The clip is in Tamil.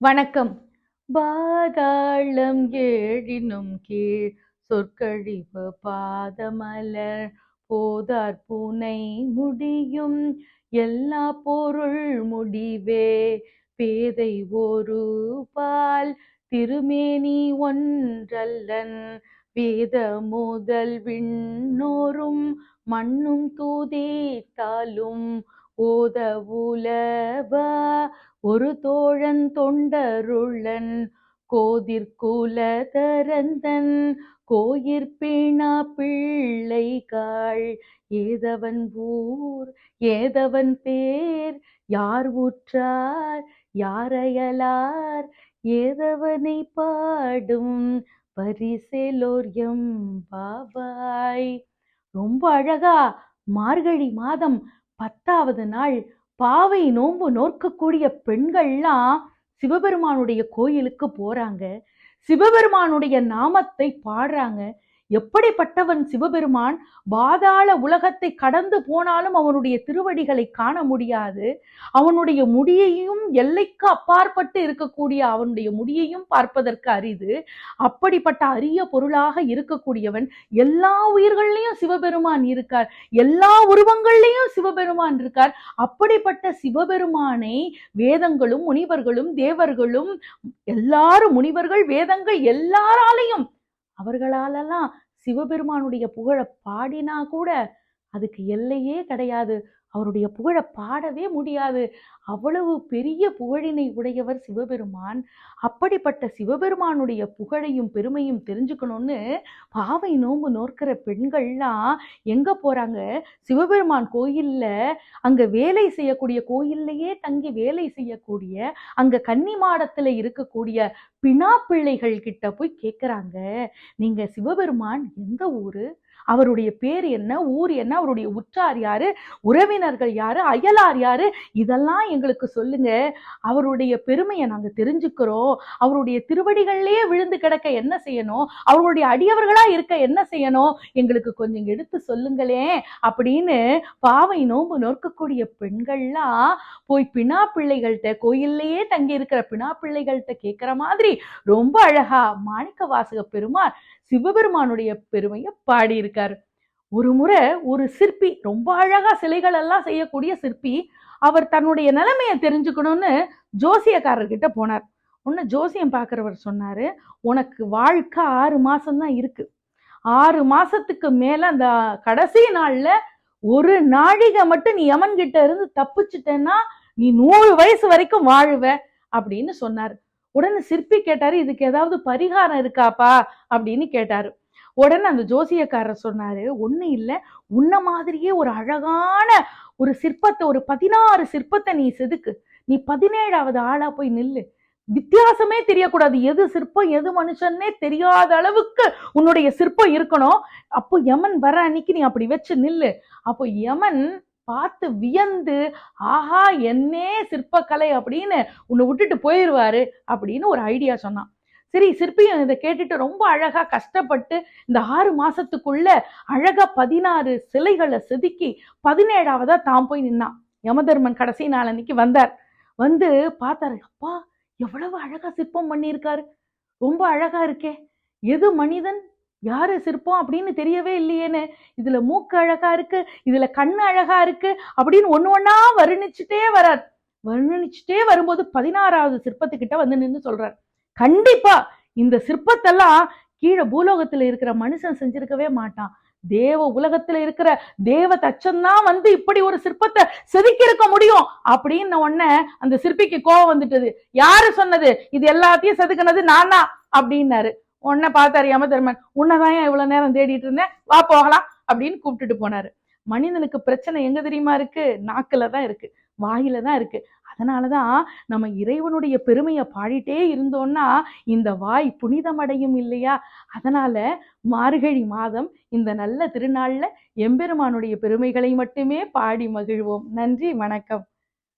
வணக்கம். பாதாளம் ஏழினும் கீழ் சொற்கழிவு பாதமலர் போதார் பூனை முடியும். எல்லா பொருள் முடிவே பேதை ஒரு பால் திருமேனி ஒன்றல்லன். வேத முதல் விண்ணோரும் மண்ணும் தூதேத்தாலும் ஓத உலவா ஒரு தோழன் தொண்டருளன் கோதிர்குல தரந்தன் கோயிற்பிணா பிள்ளைகாள் ஏதவன் ஊர் ஏதவன் பேர் யார் ஊற்றார் யாரையலார் ஏதவனை பாடும் பரிசேலோர் எம் பாவாய் ரொம்ப அழகா மார்கழி மாதம் பத்தாவது நாள் பாவை நோன்பு நோக்கக்கூடிய பெண்கள்லாம் சிவபெருமானுடைய கோயிலுக்கு போறாங்க. சிவபெருமானுடைய நாமத்தை பாடுறாங்க. எப்படிப்பட்டவன் சிவபெருமான்? பாதாள உலகத்தை கடந்து போனாலும் அவனுடைய திருவடிகளை காண முடியாது. அவனுடைய முடியையும் எல்லைக்கு அப்பாற்பட்டு இருக்கக்கூடிய அவனுடைய முடியையும் பார்ப்பதற்கு அரிது. அப்படிப்பட்ட அரிய பொருளாக இருக்கக்கூடியவன் எல்லா உயிர்கள்லையும் சிவபெருமான் இருக்கார். எல்லா உருவங்கள்லையும் சிவபெருமான் இருக்கார். அப்படிப்பட்ட சிவபெருமானை வேதங்களும் முனிவர்களும் தேவர்களும் எல்லாரும் முனிவர்கள் வேதங்கள் எல்லாராலையும் அவர்களாலெல்லாம் சிவபெருமானுடைய புகழை பாடினா கூட அதுக்கு எல்லையே கிடையாது. அவருடைய புகழை பாடவே முடியாது. அவ்வளவு பெரிய புகழினை உடையவர் சிவபெருமான். அப்படிப்பட்ட சிவபெருமானுடைய புகழையும் பெருமையும் தெரிஞ்சுக்கணும்னு பாவை நோம்பு நோக்கிற பெண்கள்லாம் எங்க போறாங்க? சிவபெருமான் கோயில்ல அங்க வேலை செய்யக்கூடிய கோயில்லையே தங்கி வேலை செய்யக்கூடிய அங்க கன்னி மாடத்துல இருக்கக்கூடிய பினா பிள்ளைகள் கிட்ட போய் கேட்குறாங்க நீங்க சிவபெருமான் எந்த ஊரு? அவருடைய பேர் என்ன? ஊர் என்ன? அவருடைய உற்றார் யாரு? உறவினர்கள் யாரு? அயலார் யாரு? இதெல்லாம் எங்களுக்கு சொல்லுங்க. அவருடைய பெருமையை நாங்க தெரிஞ்சுக்கிறோம். அவருடைய திருவடிகள்லயே விழுந்து கிடக்க என்ன செய்யணும்? அவருடைய அடியவர்களா இருக்க என்ன செய்யணும்? எங்களுக்கு கொஞ்சம் எடுத்து சொல்லுங்களேன் அப்படின்னு பாவை நோன்பு நோக்கக்கூடிய பெண்கள்லாம் போய் பினா பிள்ளைகள்கிட்ட கோயில்லையே தங்கி இருக்கிற பினா பிள்ளைகள்கிட்ட கேட்கிற மாதிரி ரொம்ப அழகா மாணிக்க வாசக பெருமாள் சிவபெருமானுடைய பெருமையை பாடியிருக்காரு. ஒரு முறை ஒரு சிற்பி ரொம்ப அழகா சிலைகள் எல்லாம் செய்யக்கூடிய சிற்பி அவர் தன்னுடைய நிலைமையை தெரிஞ்சுக்கணும்னு ஜோசியக்காரர்கிட்ட போனார். ஒன்று ஜோசியம் பார்க்குறவர் சொன்னார் உனக்கு வாழ்க்கை ஆறு மாதம்தான் இருக்குது ஆறு மாதத்துக்கு மேலே அந்த கடைசி நாளில் ஒரு நாழிகை மட்டும் நீ யமன் கிட்ட இருந்து தப்பிச்சிட்டேன்னா நீ நூறு வயசு வரைக்கும் வாழுவ அப்படின்னு சொன்னார். உடனே சிற்பி கேட்டாரு இதுக்கு ஏதாவது பரிகாரம் இருக்காப்பா? அப்படின்னு கேட்டாரு. உடனே அந்த ஜோசியக்காரர் சொன்னாரு ஒன்றும் இல்லை. உன்ன மாதிரியே ஒரு அழகான ஒரு சிற்பத்தை ஒரு பதினாறு சிற்பத்தை நீ செதுக்கு. நீ பதினேழாவது ஆளா போய் நில்லு. வித்தியாசமே தெரியக்கூடாது. எது சிற்பம் எது மனுஷன்னே தெரியாத அளவுக்கு உன்னுடைய சிற்பம் இருக்கணும். அப்போ யமன் வர அன்னைக்கு நீ அப்படி வச்சு நில்லு. அப்போ யமன் பார்த்து வியந்து ஆஹா என்னே சிற்பக்கலை அப்படின்னு உன்னை விட்டுட்டு போயிடுவாரு அப்படின்னு ஒரு ஐடியா சொன்னான். சரி சிற்பியும் இதை கேட்டுட்டு ரொம்ப அழகா கஷ்டப்பட்டு இந்த ஆறு மாசத்துக்குள்ள அழகா பதினாறு சிலைகளை செதுக்கி பதினேழாவதா தான் போய் நின்னான். யமதர்மன் கடைசி நாள் அன்னைக்கு வந்தார். வந்து பார்த்தாரு அப்பா எவ்வளவு அழகா சிற்பம் பண்ணியிருக்காரு. ரொம்ப அழகா இருக்கே. எது மனிதன்? யாரு சிற்பம் அப்படின்னு தெரியவே இல்லையேன்னு. இதுல மூக்கு அழகா இருக்கு இதுல கண்ணு அழகா இருக்கு அப்படின்னு ஒண்ணு ஒன்னா வர்ணிச்சுட்டே வரார். வர்ணிச்சுட்டே வரும்போது பதினாறாவது சிற்பத்துக்கிட்ட வந்து நின்று சொல்றார். கண்டிப்பா இந்த சிற்பத்தெல்லாம் கீழே பூலோகத்துல இருக்கிற மனுஷன் செஞ்சிருக்கவே மாட்டான். தேவ உலகத்துல இருக்கிற தேவ தச்சம்தான் வந்து இப்படி ஒரு சிற்பத்தை செதுக்கி இருக்க முடியும் அப்படின்னு உடனே அந்த சிற்பிக்கு கோவம் வந்துட்டது. யாரு சொன்னது? இது எல்லாத்தையும் செதுக்கினது நானா அப்படின்னாரு. உன்னை பார்த்தாரு யமதர்மன் உன்னதான் இவ்வளவு நேரம் தேடிட்டு இருந்தேன். வா போகலாம். அப்படின்னு கூப்பிட்டுட்டு போனாரு. மனிதனுக்கு பிரச்சனை எங்க தெரியுமா இருக்கு? நாக்குல தான் இருக்கு வாயில தான் இருக்கு. அதனாலதான் நம்ம இறைவனுடைய பெருமையை பாடிட்டே இருந்தோம்னா இந்த வாய் புனிதமடையும் இல்லையா? அதனால மார்கழி மாதம் இந்த நல்ல திருநாள்ல எம்பெருமானுடைய பெருமைகளை மட்டுமே பாடி மகிழ்வோம். நன்றி வணக்கம்.